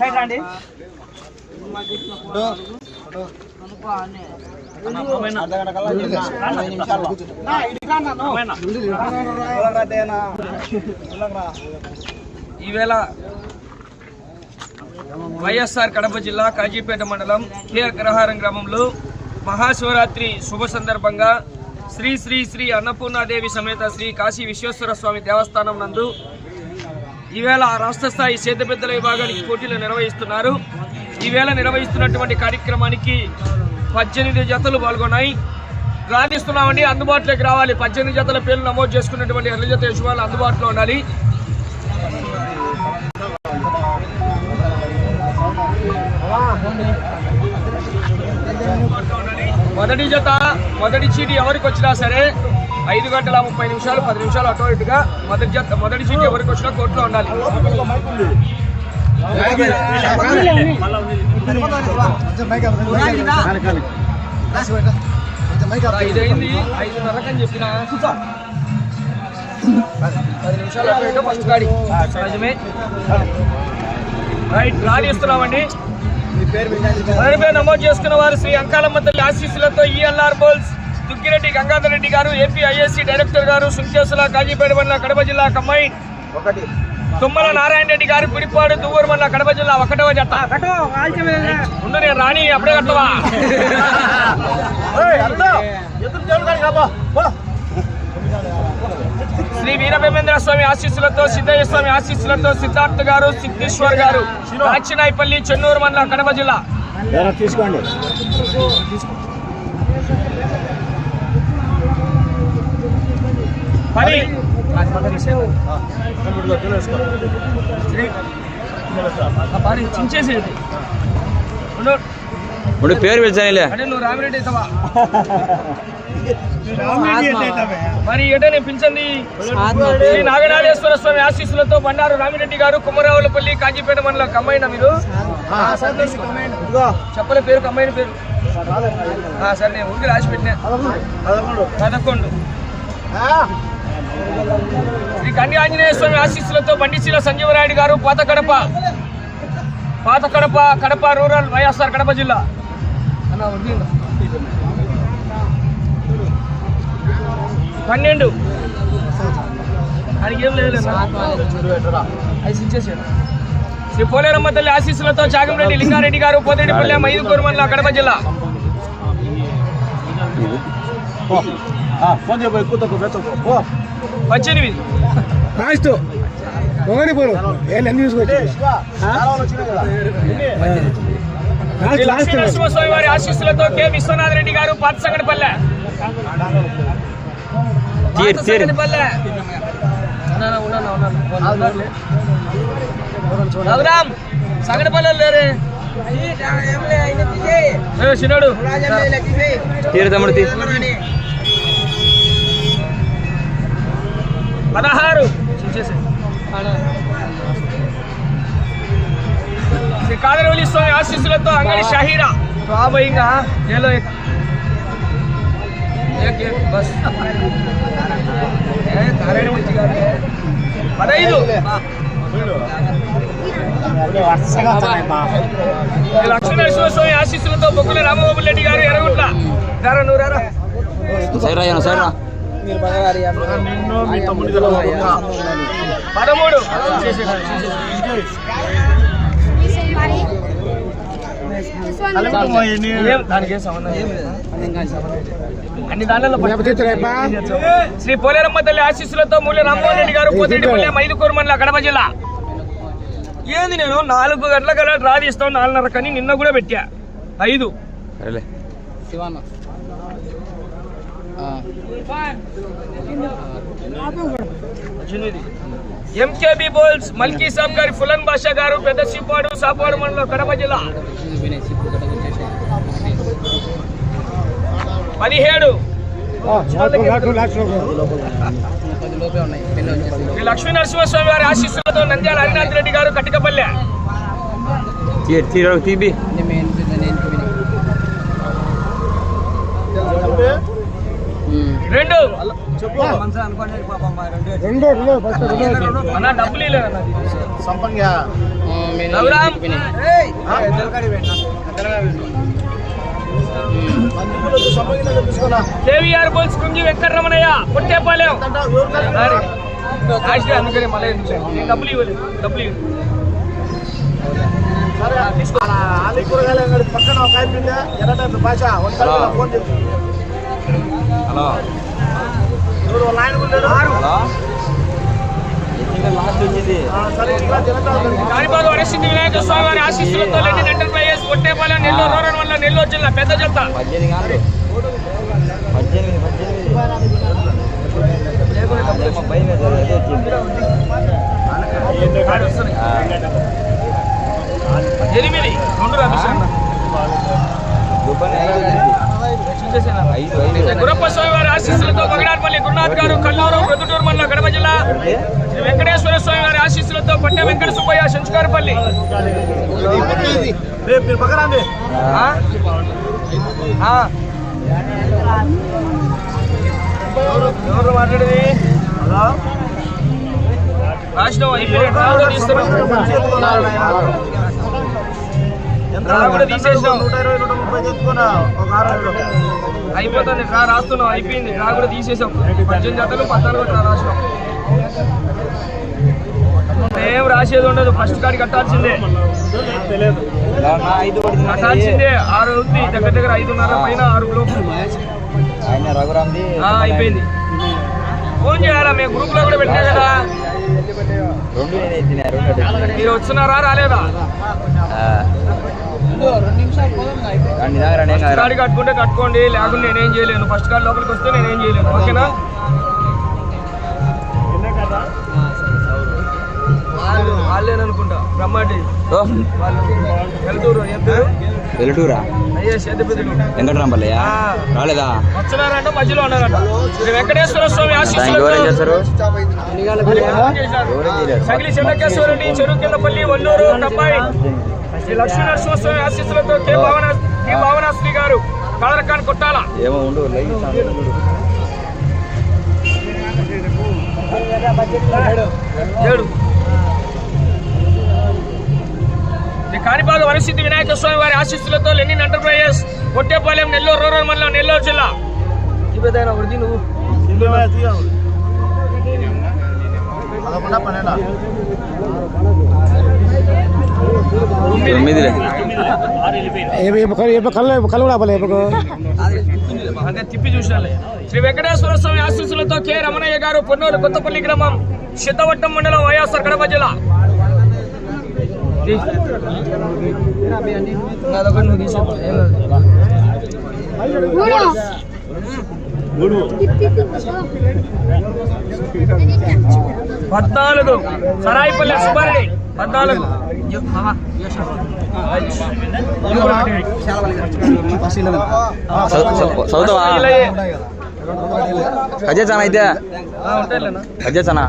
Side రండి. ఈవేళ వైఎస్ఆర్ కడప జిల్లా కాజీపేట మండలం కే అగ్రహారం గ్రామంలో మహాశివరాత్రి శుభ సందర్భంగా శ్రీ శ్రీ శ్రీ అన్నపూర్ణాదేవి సమేత శ్రీ కాశీ విశ్వేశ్వర స్వామి దేవస్థానం నందు ఈవేళ రాష్ట్ర స్థాయి సేద్యపెద్దల విభాగానికి పోటీలు నిర్వహిస్తున్నారు. ఈవేళ నిర్వహిస్తున్నటువంటి కార్యక్రమానికి పద్దెనిమిది జతలు పాల్గొన్నాయి. రాణిస్తున్నామండి అందుబాటులోకి రావాలి. పద్దెనిమిది జతల పేర్లు నమోదు చేసుకున్నటువంటి ఎర్ర జత యజమానులు అందుబాటులో ఉండాలి. మొదటి జత మొదటి చీటి ఎవరికి వచ్చినా సరే ఐదు గంటల ముప్పై నిమిషాలు పది నిమిషాలు అటో ఇటుగా మొదటి జత మొదటి చీటి ఎవరికి వచ్చినా కోర్టులో ఉండాలి. ఐదు అయింది ఐదున్నరకు చెప్పిన పది నిమిషాలు అటో ఇటో ఫస్ట్ గాడి. నిజమే రైట్ మొదటి పేరు నమోదు చేసుకున్న వారు శ్రీ అంకాలమ్మ తల్లి ఆశీస్సులతో ఈఎల్ఆర్ బోల్స్ దుగ్గిరెడ్డి గంగాధర్ రెడ్డి గారు ఏపీ ఐఎస్సీ డైరెక్టర్ గారు సుంకేసుల కాజీపేట మండల కడప జిల్లా కమ్మాయి తుమ్మల నారాయణ రెడ్డి గారు పిడిపాడు దువ్వూరు మండల కడప జిల్లా ఒకటవ జత. ముందు నేను రాణి అప్పుడే కట్టవా? శ్రీ వీరభేమేంద్ర స్వామి ఆశీస్సులతో సిద్ధయ్య స్వామి ఆశీస్సులతో సిద్ధార్థ్ గారు సిద్ధేశ్వర్ గారు కాచినాయపల్లి చెన్నూరు మండల కడప జిల్లా. తీసుకోండి. చించేసేది. ఇప్పుడు పేరు పిలిచానిలే. అంటే నువ్వు రామిరెడ్డి అవుతావా మరి ఏటో నేను పిలిచింది శ్రీ నాగనాథేశ్వర స్వామి ఆశీస్సులతో బండారు రామిరెడ్డి గారు కుమ్మరావులపల్లి కాజీపేట మండలం కమ్మైన మీరు. చెప్పలే పేరు కమ్మైన పేరు. ఆ, సరే నేను ఊరికి రాసి పెట్టినా. పదకొండు. శ్రీ కన్య ఆంజనేయ స్వామి ఆశీస్సులతో బండిశీల సంజీవరాయుడు గారు పాత కడప పాత కడప కడప రూరల్ వైఎస్ఆర్ కడప జిల్లా. పన్నెండు. ఆయనకి ఏం లేదు శ్రీ పోలేరమ్మ తల్లి ఆశీస్సులతో చాగంరెడ్డి లింగారెడ్డి గారు పోతిరెడ్డిపల్లె మైదుకూరు మండల కడప జిల్లా. ఫోన్ చేయబోయి కూతురు పద్దెనిమిది. లాస్ట్ ఒకటి పోరు. ఏ ఎన్ని తీసుకొచ్చి. నరసింహస్వామి వారి ఆశీస్సులతో కె. విశ్వనాథ్ రెడ్డి గారు పాత తీర్, తీర్. ఉన్నానా, ఉన్నానా. రఘురామ్ సంగటిపల్లె లేరే? ఏ, చిన్నోడు. తీరు తమ్ముడు తీ పదహారు. శ్రీ కాదరవల్లి స్వామి ఆశీస్సులతో అంగడి షహీరా. బాబోయింగా ఏలో బస్. పదహైదు శ్రీ లక్ష్మీ నరసింహస్వామి ఆశీస్సులతో బొగ్గుల రామబాబు రెడ్డి గారు ఎరగుట్ల రారా నువ్వు రారా సైరా సైరా సంబంధం లేదు. అన్ని దాంట్లో శ్రీ పోలేరమ్మ తల్లి ఆశీస్సులతో మూల్య రామ్మోహన్ రెడ్డి గారు పోతిరెడ్డిపల్లె మైదుకూరు మండల కడప జిల్లా. ఏంది నేను? నాలుగు గంటల కల్లా డ్రా తీస్తాను నాలుగున్నర కని నిన్న కూడా పెట్టా. ఐదు. సరేలే. ఎంకేబి బోల్స్ మల్కీ సాబ్ గారి ఫులన్ బాషా గారు పెద్ద సిప్పాడు సాపాడు మండలం కడప జిల్లా. పదిహేడు. శ్రీ లక్ష్మీ నరసింహస్వామి వారి ఆశీస్సులతో నంద్యాల హరినాథ్ రెడ్డి గారు తీరు తీబి రెండు రెండు రెండు ఫస్ట్ రెండు అన్న డబ్బులు ఇవ్వలేదు అన్న. రఘురామ్. కేవీఆర్ బోల్స్ కుంగి వెంకటరమణయ్య యాక్చువల్లీ అందుకని మళ్ళీ డబ్బులు ఇవ్వలేదు. డబ్బులు ఇవ్వలేదు. ఆలి కూరగాయల పక్కన ఒక ఆయన ఉండే, ఎర్రటెండ భాష. ఫోన్ చేసి. హలో. హలో. కాణిపాడు వరసింది వినాయక స్వామి వారి ఆశీస్సులతో Lenin enterprises Pottepalem Nellore rural వల్ల నెల్లూరు జిల్లా పెద్ద జంత పద్దెనిమిది కాదు పద్దెనిమిది పద్దెనిమిది అదేమో భయం వేసేది, అదే వచ్చింది ఆ, ఎనిమిది రెండు రమేష్ దుబ్బని ఐదు వచ్చింది. ఐదు ఐదు గురప్ప స్వామి వారి ఆశీస్సులతో రఘునాథ్ గారు కల్లూరు ప్రొద్దుటూరు మండల కడప జిల్లా శ్రీ వెంకటేశ్వర స్వామి గారి ఆశీస్సులతో పట్టె వెంకట సుబ్బయ్య సంస్కారపల్లి ఎవరు మాట్లాడేది హలో రాష్ట్రం అయిపోయింది రావుడు అయిపోతుంది రా రాస్తున్నాం అయిపోయింది. రా కూడా తీసేసాం పద్దెనిమిది జతలు పద్నాలుగు రా రాసినాం ఏం రాసేది ఉండదు ఫస్ట్ కాడి కట్టాల్సిందే. కట్టాల్సిందే ఆరు అవుతుంది దగ్గర దగ్గర ఐదున్నర పైన ఆరు లోపు. ఆయన రఘురామ్ది. ఆ, అయిపోయింది. ఫోన్ చేయాలా మేము గ్రూప్లో కూడా పెట్టా కదా. మీరు వచ్చినారా రాలేదా? ఆ. రండి దాకా రండి ఏం కాదురా. గాడి కట్టుకుంటే కట్టుకోండి లేకుండా నేనేం చేయలేను. ఫస్ట్ కార్డ్ లోపలికి వస్తే నేనేం చేయలేను. ఓకేనా? వెలుటూరా అయ్యే వెంకటరాంపల్లయ్య. రాలేదా? వచ్చినారంట మధ్యలో ఉన్నారంట. శ్రీ వెంకటేశ్వర స్వామి సగిలి చెన్నకేశ్వరుని చెరుకెళ్ళపల్లి వల్లూరు శ్రీ లక్ష్మీ నరసింహస్వామి ఆశీస్సులతో కె భావన కె భావనాశ్రీ గారు కాదరకాన్ కొట్టాల? ఏమో ఉండు లైవ్ ఇస్తాను. ఏడు. శ్రీ కాణిపాక వరసిద్ధి వినాయక స్వామి వారి ఆశీస్సులతో Lenin enterprises Kottepalem Nellore rural మండలం నెల్లూరు జిల్లా. ఒకటి నువ్వు మీద తీయవు. పదకొండా పన్నెండా తొమ్మిదిలే. బాగా తిప్పి చూసినాలే. శ్రీ వెంకటేశ్వర స్వామి ఆశీస్సులతో కె. రమణయ్య గారు పొన్నూరు కొత్తపల్లి గ్రామం సిద్ధవట్టం మండలం వైఎస్ఆర్ కడప జిల్లా. పద్నాలుగు. సరాయిపల్లి సుబ్బారెడ్డి. పద్నాలుగు. ಸೌದ ಅಜಯ್ ಚೆನ್ನ ಐತೆ ಅಜಯ್ ಚೆನ್ನ